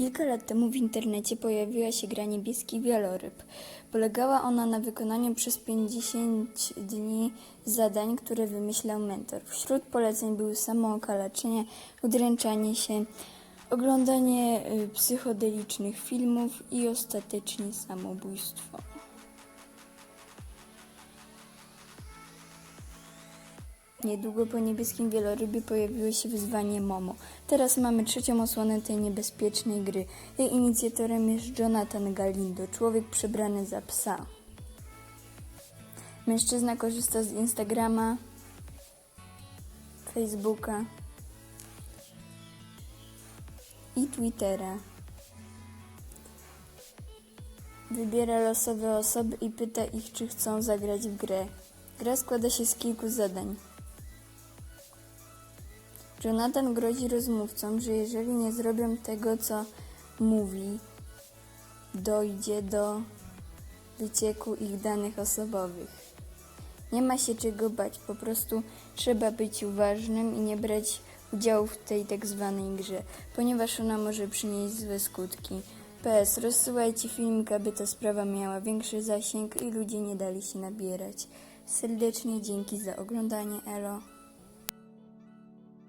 Kilka lat temu w internecie pojawiła się gra Niebieski Wieloryb. Polegała ona na wykonaniu przez 50 dni zadań, które wymyślał mentor. Wśród poleceń były samookaleczenie, udręczanie się, oglądanie y, psychodelicznych filmów i ostatecznie samobójstwo. Niedługo po niebieskim wielorybie pojawiło się wyzwanie Momo. Teraz mamy trzecią osłonę tej niebezpiecznej gry. Jej inicjatorem jest Jonathan Galindo, człowiek przebrany za psa. Mężczyzna korzysta z Instagrama, Facebooka i Twittera. Wybiera losowe osoby i pyta ich, czy chcą zagrać w grę. Gra składa się z kilku zadań. Jonathan grozi rozmówcom, że jeżeli nie zrobią tego, co mówi, dojdzie do wycieku ich danych osobowych. Nie ma się czego bać, po prostu trzeba być uważnym i nie brać udziału w tej tak zwanej grze, ponieważ ona może przynieść złe skutki. PS, rozsyłajcie filmik, aby ta sprawa miała większy zasięg i ludzie nie dali się nabierać. Serdecznie dzięki za oglądanie, Elo.